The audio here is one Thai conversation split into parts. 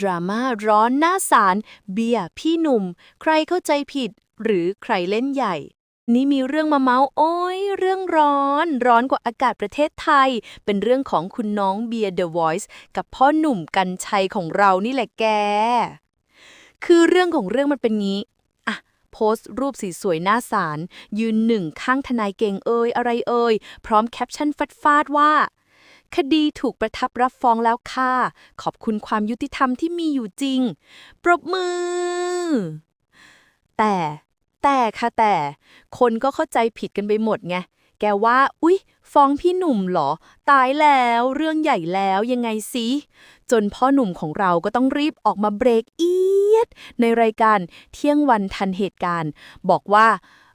ดราม่าร้อนหน้าศาลเบียร์พี่หนุ่ม ใครเข้าใจผิด หรือใครเล่นใหญ่ นี่มีเรื่องมาเมาส์โอ้ย เรื่องร้อน ร้อนกว่าอากาศประเทศไทย เป็นเรื่องของคุณน้องเบียร์ The Voice กับพ่อหนุ่มกันชัยของเรานี่แหละแก คือเรื่องของเรื่องมันเป็นงี้อะโพสต์รูปสีสวยหน้าศาลยืนหนึ่งข้างทนายเก่งเอ่ยอะไรเอ่ยพร้อมแคปชั่นฟาดๆว่า คดีถูกประทับรับฟ้องแล้วค่ะ ขอบคุณความยุติธรรมที่มีอยู่จริง ปรบมือ แต่แต่ค่ะแต่ คนก็เข้าใจผิดกันไปหมดไง แกว่า อุ๊ย ฟ้องพี่หนุ่มเหรอ ตายแล้วเรื่องใหญ่แล้วยังไงสิจนพ่อหนุ่มของเราก็ต้องรีบออกมาเบรกเอียด ในรายการเที่ยงวันทันเหตุการณ์ บอกว่า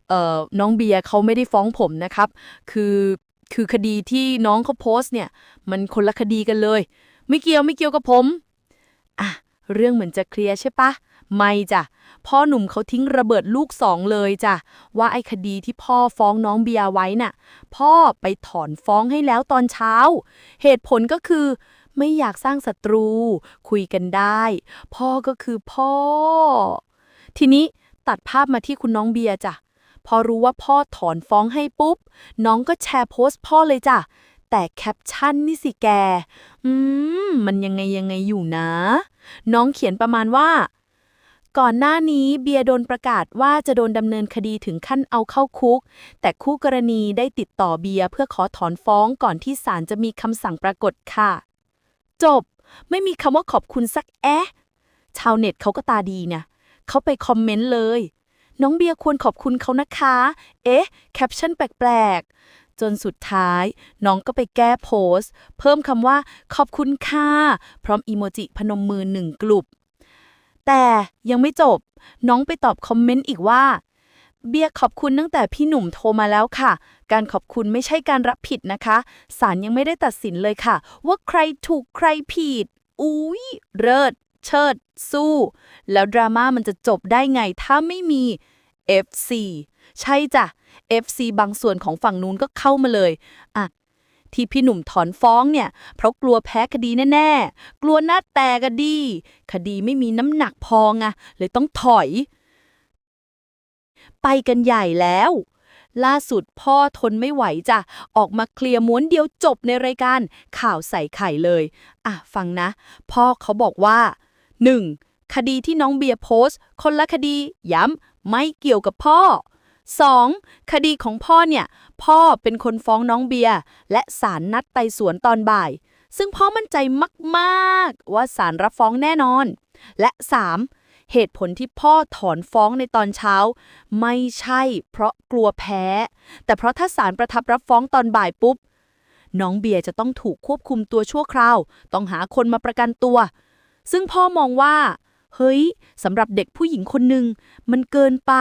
เออน้องเบียร์เขาไม่ได้ฟ้องผมนะครับ คือ คือคดีที่น้องเขาโพสต์เนี่ย มันคนละคดีกันเลย ไม่เกี่ยวไม่เกี่ยวกับผม อะ เรื่องเหมือนจะเคลียร์ใช่ปะ ไม่จ้ะ พ่อหนุ่มเขาทิ้งระเบิดลูกสองเลยจ้ะ ว่าไอ้คดีที่พ่อฟ้องน้องเบียร์ไว้น่ะ พ่อไปถอนฟ้องให้แล้วตอนเช้า เหตุผลก็คือ ไม่อยากสร้างศัตรู คุยกันได้ พ่อก็คือพ่อ ทีนี้ตัดภาพมาที่คุณน้องเบียร์จ้ะ พอรู้ว่าพ่อถอนฟ้องให้ปุ๊บ น้องก็แชร์โพสต์พ่อเลยจ้ะ แต่แคปชั่นนี่สิแก อืม มันยังไงยังไงอยู่นะ น้องเขียนประมาณว่า ก่อนหน้านี้เบียร์โดนประกาศว่าจะโดนดำเนินคดีถึงขั้นเอาเข้าคุก แต่คู่กรณีได้ติดต่อเบียร์เพื่อขอถอนฟ้องก่อนที่ศาลจะมีคำสั่งปรากฏค่ะ จบ ไม่มีคำว่าขอบคุณสักแอะชาวเน็ตเขาก็ตาดีเนี่ยเขาไปคอมเมนต์เลย น้องเบียร์ควรขอบคุณเขานะคะ เอ๊ะ แคปชั่นแปลกๆ จนสุดท้าย น้องก็ไปแก้โพสต์ เพิ่มคำว่าขอบคุณค่ะ พร้อมอีโมจิพนมมือหนึ่งกลุ่มแต่ยังไม่จบ น้องไปตอบคอมเมนต์อีกว่า เบียร์ขอบคุณตั้งแต่พี่หนุ่มโทรมาแล้วค่ะ การขอบคุณไม่ใช่การรับผิดนะคะศาลยังไม่ได้ตัดสินเลยค่ะ ว่าใครถูกใครผิดอุ้ยเลิศเชิด สู้ แล้วดราม่ามันจะจบได้ไงถ้าไม่มี FC ใช่จ้ะ FC บางส่วนของฝั่งนู้นก็เข้ามาเลยอะที่พี่หนุ่มถอนฟ้องเนี่ย เพราะกลัวแพ้คดีแน่ ๆ กลัวหน้าแตกดี คดีไม่มีน้ำหนักพอไงเลยต้องถอย ไปกันใหญ่แล้ว ล่าสุดพ่อทนไม่ไหวจ้ะ ออกมาเคลียร์ม้วนเดียวจบในรายการ ข่าวใส่ไข่เลย อะ ฟังนะ พ่อเขาบอกว่า 1. คดีที่น้องเบียร์โพสต์ คนละคดีย้ำ ไม่เกี่ยวกับพ่อ 2. คดีของพ่อเนี่ย พ่อเป็นคนฟ้องน้องเบียร์และศาลนัดไต่สวนตอนบ่าย ซึ่งพ่อมั่นใจมากๆ ว่าศาลรับฟ้องแน่นอน และ 3. เหตุผลที่พ่อถอนฟ้องในตอนเช้า ไม่ใช่เพราะกลัวแพ้ แต่เพราะถ้าศาลประทับรับฟ้องตอนบ่ายปุ๊บ น้องเบียร์จะต้องถูกควบคุมตัวชั่วคราว ต้องหาคนมาประกันตัว ซึ่งพ่อมองว่า เฮ้ยสำหรับเด็กผู้หญิงคนหนึ่งมันเกินไป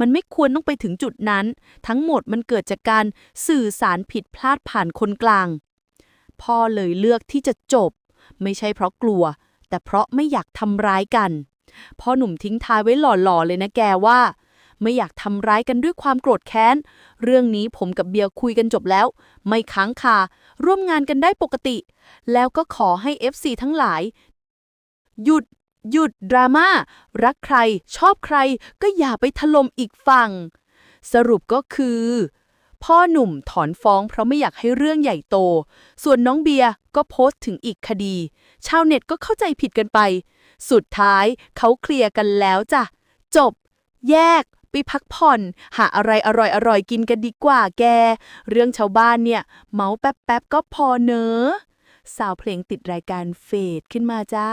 มันไม่ควรต้องไปถึงจุดนั้น ทั้งหมดมันเกิดจากการสื่อสารผิดพลาดผ่านคนกลาง พ่อเลยเลือกที่จะจบ ไม่ใช่เพราะกลัว แต่เพราะไม่อยากทำร้ายกัน พ่อหนุ่มทิ้งท้ายไว้หล่อๆเลยนะแกว่า ไม่อยากทำร้ายกันด้วยความโกรธแค้น เรื่องนี้ผมกับเบียร์คุยกันจบแล้ว ไม่ค้างคา ร่วมงานกันได้ปกติ แล้วก็ขอให้ FC ทั้งหลาย หยุด หยุดดราม่ารักใครชอบใครก็อย่าไปถล่มอีกฝั่ง สรุปก็คือ พ่อหนุ่มถอนฟ้องเพราะไม่อยากให้เรื่องใหญ่โต ส่วนน้องเบียร์ก็โพสต์ถึงอีกคดี ชาวเน็ตก็เข้าใจผิดกันไป สุดท้ายเขาเคลียร์กันแล้วจ้ะ จบ แยก ไปพักผ่อน หาอะไรอร่อยๆกินกันดีกว่าแก เรื่องชาวบ้านเนี่ย เมาแป๊บๆก็พอเนอะสาวเพลงติดรายการเฟดขึ้นมาจ้า